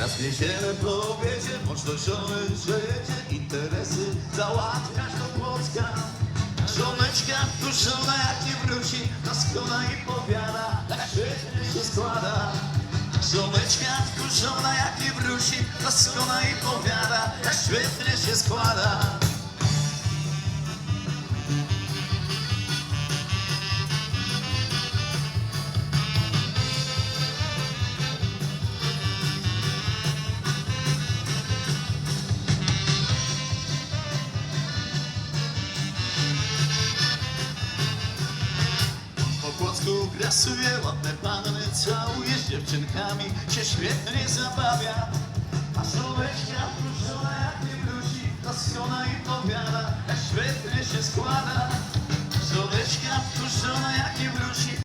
Raz w niedzielę po obiedzie Mocno żony, jedzie Interesy. Załatwiasz do Płocka. Żoneczka wkurzona jak nie wróci To skona i powiada Tak świetnie się składa. Żoneczka wkurzona jak nie wróci To skona i powiada Tak świetnie się składa Płocku grasuje, ładne panny całuje Z dziewczynkami się świetnie zabawia. A żołeczka wkurzona jak nie wróci To skona i powiada Jak świetnie się składa. Żołeczka wkurzona jak nie wróci